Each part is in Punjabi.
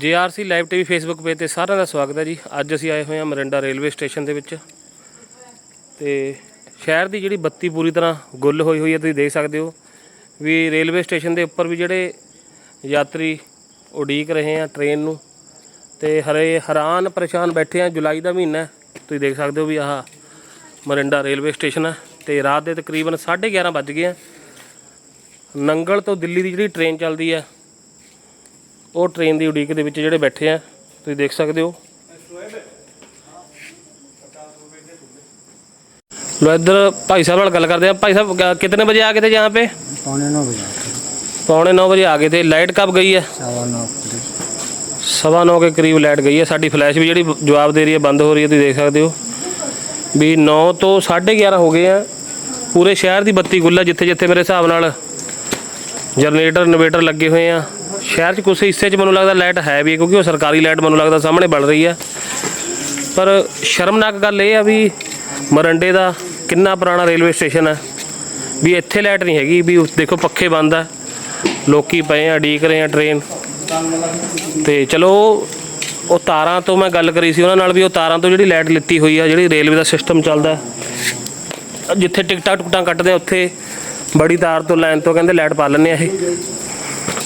GRC live TV Facebook page ਤੇ ਸਾਰਿਆਂ ਦਾ ਸਵਾਗਤ ਹੈ ਜੀ। ਅੱਜ ਅਸੀਂ ਆਏ ਹੋਏ ਹਾਂ ਮਰਿੰਡਾ ਰੇਲਵੇ ਸਟੇਸ਼ਨ ਦੇ ਵਿੱਚ। ਤੇ ਸ਼ਹਿਰ ਦੀ ਜਿਹੜੀ ਬੱਤੀ ਪੂਰੀ ਤਰ੍ਹਾਂ ਗੁੱਲ ਹੋਈ ਹੋਈ ਹੈ, ਤੁਸੀਂ ਦੇਖ ਸਕਦੇ ਹੋ। ਵੀ ਰੇਲਵੇ ਸਟੇਸ਼ਨ ਦੇ ਉੱਪਰ ਵੀ ਜਿਹੜੇ ਯਾਤਰੀ ਉਡੀਕ ਰਹੇ ਆ ਟ੍ਰੇਨ ਨੂੰ। ਤੇ ਹਰੇ ਹੈਰਾਨ ਪਰੇਸ਼ਾਨ ਬੈਠੇ ਆ, ਜੁਲਾਈ ਦਾ ਮਹੀਨਾ ਤੁਸੀਂ ਦੇਖ ਸਕਦੇ ਹੋ ਵੀ ਆਹ ਮਰਿੰਡਾ ਰੇਲਵੇ ਸਟੇਸ਼ਨ ਹੈ। ਤੇ ਰਾਤ ਦੇ ਤਕਰੀਬਨ 11:30 ਵੱਜ ਗਏ ਆ। ਨੰਗਲ ਤੋਂ ਦਿੱਲੀ ਦੀ ਜਿਹੜੀ ਟ੍ਰੇਨ ਚੱਲਦੀ ਹੈ ਉਹ ਟ੍ਰੇਨ ਦੀ ਉਡੀਕ ਦੇ ਵਿੱਚ ਜਿਹੜੇ ਬੈਠੇ ਆ ਤੁਸੀਂ ਦੇਖ ਸਕਦੇ ਹੋ ਲੋ ਇੱਧਰ ਭਾਈ ਸਾਹਿਬ ਨਾਲ ਗੱਲ ਕਰਦੇ ਆ ਭਾਈ ਸਾਹਿਬ ਕ- कितने बजे आ गए थे यहाँ पे पौने नौ बजे पौने नौ बजे आ गए थे लाइट कब गई है सवा नौ करीब ਸਵਾ ਨੌ ਕੇ ਕਰੀਬ ਲਾਈਟ ਗਈ ਹੈ ਸਾਡੀ ਫਲੈਸ਼ ਵੀ ਜਿਹੜੀ ਜਵਾਬ ਦੇ ਰਹੀ ਹੈ ਬੰਦ ਹੋ ਰਹੀ ਹੈ ਤੁਸੀਂ ਦੇਖ ਸਕਦੇ ਹੋ ਵੀ 9 ਤੋਂ 11:30 ਹੋ ਗਏ ਆ ਪੂਰੇ ਸ਼ਹਿਰ ਦੀ ਬੱਤੀ ਗੁੱਲ ਹੈ ਜਿੱਥੇ ਜਿੱਥੇ ਮੇਰੇ ਹਿਸਾਬ ਨਾਲ ਜਨਰੇਟਰ, ਇਨਵੇਟਰ ਲੱਗੇ ਹੋਏ ਆ। ਸ਼ਹਿਰ 'ਚ ਕੁਝ ਹਿੱਸੇ 'ਚ ਮੈਨੂੰ ਲੱਗਦਾ ਲਾਈਟ ਹੈ ਵੀ ਕਿਉਂਕਿ ਉਹ ਸਰਕਾਰੀ ਲਾਈਟ ਮੈਨੂੰ ਲੱਗਦਾ ਸਾਹਮਣੇ ਬਲ ਰਹੀ ਹੈ। ਪਰ ਸ਼ਰਮਨਾਕ ਗੱਲ ਇਹ ਆ ਵੀ ਮਰੰਡੇ ਦਾ ਕਿੰਨਾ ਪੁਰਾਣਾ ਰੇਲਵੇ ਸਟੇਸ਼ਨ ਹੈ, ਵੀ ਇੱਥੇ ਲਾਈਟ ਨਹੀਂ ਹੈਗੀ, ਵੀ ਦੇਖੋ ਪੱਖੇ ਬੰਦ ਆ। ਲੋਕੀ ਪਏ ਆ, ਉਡੀਕ ਰਹੇ ਆ ਟ੍ਰੇਨ। ਤੇ ਚਲੋ, ਉਹ ਤਾਰਾਂ ਤੋਂ ਮੈਂ ਗੱਲ ਕਰੀ ਸੀ, ਉਹਨਾਂ ਨਾਲ ਵੀ ਉਹ ਤਾਰਾਂ ਤੋਂ ਜਿਹੜੀ ਲਾਈਟ ਲਿੱਤੀ ਹੋਈ ਆ, ਜਿਹੜੀ ਰੇਲਵੇ ਦਾ ਸਿਸਟਮ ਚੱਲਦਾ। ਜਿੱਥੇ ਟਿਕਟਾਂ ਟੁਕਟਾਂ ਕੱਟਦੇ ਆ, ਉੱਥੇ ਬੜੀ ਤਾਰ ਤੋਂ ਲਾਈਨ ਤੋਂ ਕਹਿੰਦੇ ਲਾਈਟ ਪਾ ਲੈਂਦੇ ਆ ਇਹ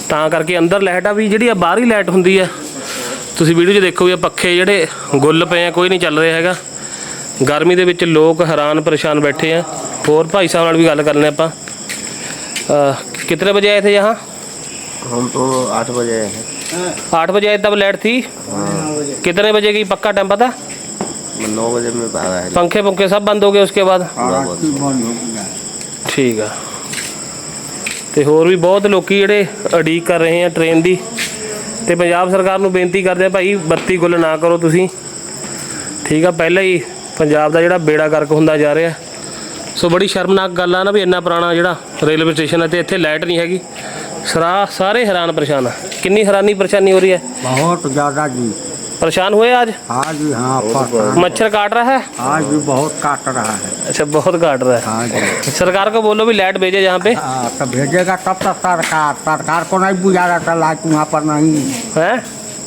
ਤਾਂ ਕਰਕੇ ਅੰਦਰ ਲਾਈਟ ਆ ਵੀ ਜਿਹੜੀ ਆ ਬਾਹਰੀ ਲਾਈਟ ਹੁੰਦੀ ਆ ਤੁਸੀਂ ਵੀਡੀਓ 'ਚ ਦੇਖੋ ਵੀ ਇਹ ਪੱਖੇ ਜਿਹੜੇ ਗੁੱਲ ਪਏ ਆ ਕੋਈ ਨਹੀਂ ਚੱਲ ਰਿਹਾ ਹੈਗਾ ਗਰਮੀ ਦੇ ਵਿੱਚ ਲੋਕ ਹੈਰਾਨ ਪਰੇਸ਼ਾਨ ਬੈਠੇ ਆ ਹੋਰ ਭਾਈ ਸਾਹਿਬ ਨਾਲ ਵੀ ਗੱਲ ਕਰਨੇ ਆਪਾਂ ਅਹ, कितने बजे आए थे यहाँ हम तो आठ बजे आए हैं आठ बजे आए तब लाइट थी कितने बजे की पक्का टाइम पता नौ बजे में आ रहा है पंखे पंखे सब बंद हो गए उसके बाद थोड़ा बहुत बंद हो गया ਠੀਕ ਆ ਤੇ ਹੋਰ ਵੀ ਬਹੁਤ ਲੋਕੀ ਜਿਹੜੇ ਅਡੀਕ ਕਰ ਰਹੇ ਆ ਟ੍ਰੇਨ ਦੀ। ਤੇ ਪੰਜਾਬ ਸਰਕਾਰ ਨੂੰ ਬੇਨਤੀ ਕਰਦੇ ਆ ਭਾਈ, ਬੱਤੀ ਗੁੱਲ ਨਾ ਕਰੋ ਤੁਸੀਂ। ਠੀਕ ਆ, ਪਹਿਲਾਂ ਹੀ ਪੰਜਾਬ ਦਾ ਜਿਹੜਾ ਬੇੜਾ ਗਰਕ ਹੁੰਦਾ ਜਾ ਰਿਹਾ। ਸੋ ਬੜੀ ਸ਼ਰਮਨਾਕ ਗੱਲ ਆ ਨਾ ਵੀ ਇੰਨਾ ਪੁਰਾਣਾ ਜਿਹੜਾ ਰੇਲਵੇ ਸਟੇਸ਼ਨ ਹੈ ਤੇ ਇੱਥੇ ਲਾਈਟ ਨਹੀਂ ਹੈਗੀ। ਸਰਾ, ਸਾਰੇ ਹੈਰਾਨ ਪਰੇਸ਼ਾਨ ਆ। ਕਿੰਨੀ ਹੈਰਾਨੀ ਪਰੇਸ਼ਾਨੀ ਹੋ ਰਹੀ ਹੈ। ਬਹੁਤ ਜ਼ਿਆਦਾ ਜੀ। परेशान हुए आज? आज भी हाँ मच्छर काट रहा है? आज भी बहुत काट रहा है। अच्छा बहुत काट रहा है। हाँ जी। सरकार को बोलो भी लाइट भेजे यहाँ पे। हाँ तो भेजेगा तब तक सरकार। सरकार को नहीं बुझा रहा था लाइट वहाँ पर नहीं। है?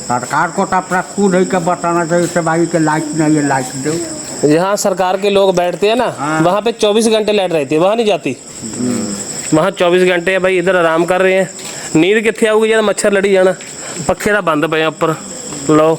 सरकार को तो अपना खुद ही बताना चाहिए भाई के लाइट नहीं है लाइट दो। जहाँ सरकार के लोग बैठते हैं ना हाँ। वहाँ पे 24 घंटे लाइट रहती है वहाँ नहीं जाती। हम्म। वहाँ 24 घंटे है भाई इधर आराम कर रहे हैं। नींद कितने आऊगी जब मच्छर लड़ी जाना। पखे का बंद पे ऊपर। लो।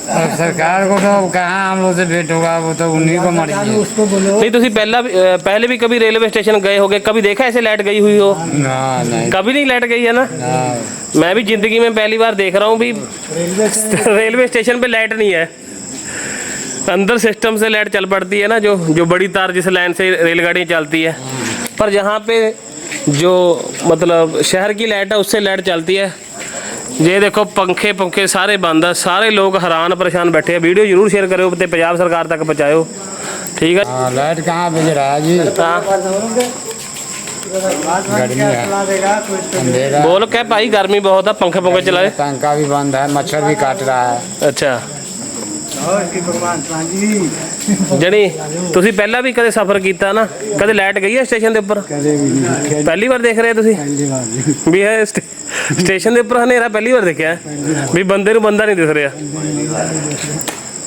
अब सरकार को तो कहाँ हम लोग से भेंट होगा वो तो उन्हीं को मर्जी है नहीं ਤੁਸੀਂ ਪਹਿਲਾਂ भी- अ, पहले भी कभी रेलवे स्टेशन गए होगे कभी देखा ऐसे लाइट गई हुई हो ना नहीं कभी नहीं लाइट गई है ना ना मैं भी जिंदगी में पहली बार देख रहा हूँ भी रेलवे स्टेशन पे लाइट नहीं है अंदर सिस्टम से लाइट चल पड़ती है ना जो जो बड़ी तार जिस लाइन से रेलगाड़ी चलती है पर यहाँ पे जो मतलब शहर की लाइट है उससे लाइट चलती है ये देखो पंखे पंखे सारे बंद है सारे लोग हैरान परेशान बैठे हैं वीडियो जरूर शेयर करो ते पंजाब सरकार तक पहुँचाओ ठीक है हाँ, लाइट कहाँ भेज रहा है जी हाँ गर्मी है अंधेरा बोल क्या भाई गर्मी बहुत है पंखे पंखे चलाए पंखा भी बंद है मच्छर भी काट रहा है ਅੱਛਾ भगवान जी ਜਣੀ ਤੁਸੀਂ ਪਹਿਲਾਂ ਵੀ ਕਦੇ ਸਫ਼ਰ ਕੀਤਾ ਨਾ ਕਦੇ ਲਾਈਟ ਗਈ ਹੈ ਸਟੇਸ਼ਨ ਦੇ ਉੱਪਰ कदे भी नहीं देखे ਪਹਿਲੀ ਵਾਰ ਦੇਖ ਰਹੇ ਤੁਸੀਂ पहली बार जी ਵੀ ਇਹ ਸਟੇ- ਸਟੇਸ਼ਨ ਦੇ ਉੱਪਰ ਹਨੇਰਾ ਪਹਿਲੀ ਵਾਰ ਦੇਖਿਆ ਹੈ। ਵੀ ਬੰਦੇ ਨੂੰ ਬੰਦਾ ਨਹੀਂ ਦਿਖ ਰਿਹਾ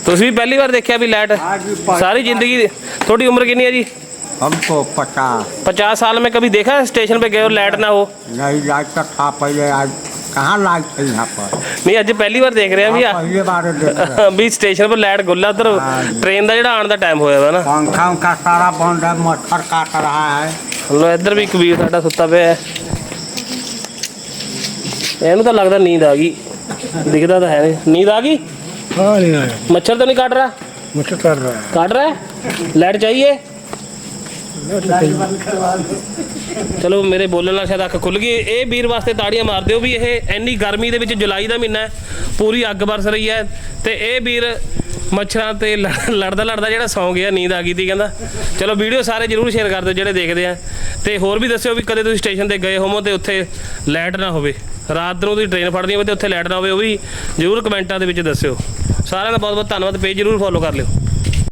ਤੁਸੀਂ ਵੀ ਪਹਿਲੀ ਵਾਰ ਦੇਖਿਆ ਵੀ ਲਾਈਟ ਸਾਰੀ ਜ਼ਿੰਦਗੀ ਦੀ- ਤੁਹਾਡੀ ਉਮਰ ਕਿੰਨੀ ਹੈ ਜੀ हमको पचास 50 साल में कभी देखा है स्टेशन पे गए और लाइट ना हो नहीं लाइट तो था पहले आज कहाँ लाइट है यहाँ पर ਨਹੀਂ ਅੱਜ ਪਹਿਲੀ ਵਾਰ ਦੇਖ ਰਹੇ ਆ ਵੀ हाँ, ਆ- पहले बार देख रहे हैं। ਵੀ ਸਟੇਸ਼ਨ 'ਤੇ ਲਾਈਟ ਗੁੱਲਾ ਉਧਰ ਹਾਂ ਜੀ। ਟ੍ਰੇਨ ਦਾ ਜਿਹੜਾ ਆਉਣ ਦਾ ਟਾਈਮ ਹੋਇਆ ਵਾ ਨਾ पंखा उनका सारा बंद है मच्छर काट रहा है ਲੋ ਇੱਧਰ ਵੀ ਇੱਕ ਵੀਰ ਸਾਡਾ ਸੁੱਤਾ ਪਿਆ ਹੈ ਇਹਨੂੰ ਤਾਂ ਲੱਗਦਾ ਨੀਂਦ ਆ ਗਈ ਦਿਖਦਾ ਤਾਂ ਹੈ ਨਹੀਂ ਨੀਂਦ ਆ ਗਈ हाँ नहीं आया मच्छर तो नहीं काट रहा मुझे कर रहा है काट रहा है लाइट चाहिए ਚਲੋ ਮੇਰੇ ਬੋਲਣ ਨਾਲ ਸ਼ਾਇਦ ਅੱਖ ਖੁੱਲ ਗਈ। ਇਹ ਵੀਰ ਵਾਸਤੇ ਤਾੜੀਆਂ ਮਾਰ ਦਿਓ ਵੀ ਇਹ ਇੰਨੀ ਗਰਮੀ ਦੇ ਵਿੱਚ ਜੁਲਾਈ ਦਾ ਮਹੀਨਾ ਹੈ, ਪੂਰੀ ਅੱਗ ਬਰਸ ਰਹੀ ਹੈ ਤੇ ਇਹ ਵੀਰ ਮੱਛਰਾਂ ਤੇ ਲੜ- ਲੜਦਾ ਲੜਦਾ ਜਿਹੜਾ ਸੌਂ ਗਿਆ, ਨੀਂਦ ਆ ਗਈ ਤੀ ਕਹਿੰਦਾ। ਚਲੋ ਵੀਡੀਓ ਸਾਰੇ ਜਰੂਰ ਸ਼ੇਅਰ ਕਰ ਦਿਓ ਜਿਹੜੇ ਦੇਖਦੇ ਆ। ਤੇ ਹੋਰ ਵੀ ਦੱਸਿਓ ਵੀ ਕਦੇ ਤੁਸੀਂ ਸਟੇਸ਼ਨ ਤੇ ਗਏ ਹੋਵੋ ਤੇ ਉੱਥੇ ਲਾਈਟ ਨਾ ਹੋਵੇ। ਰਾਤ ਨੂੰ ਤੁਸੀਂ ਟ੍ਰੇਨ ਫੜਨੀ ਹੋਵੇ ਤੇ ਉੱਥੇ ਲਾਈਟ ਨਾ ਹੋਵੇ, ਉਹ ਵੀ ਜਰੂਰ ਕਮੈਂਟਾਂ ਦੇ ਵਿੱਚ ਦੱਸਿਓ। ਸਾਰਿਆਂ ਦਾ ਬਹੁਤ ਬਹੁਤ ਧੰਨਵਾਦ, ਪੇਜ ਜਰੂਰ ਫੋਲੋ ਕਰ ਲਿਓ।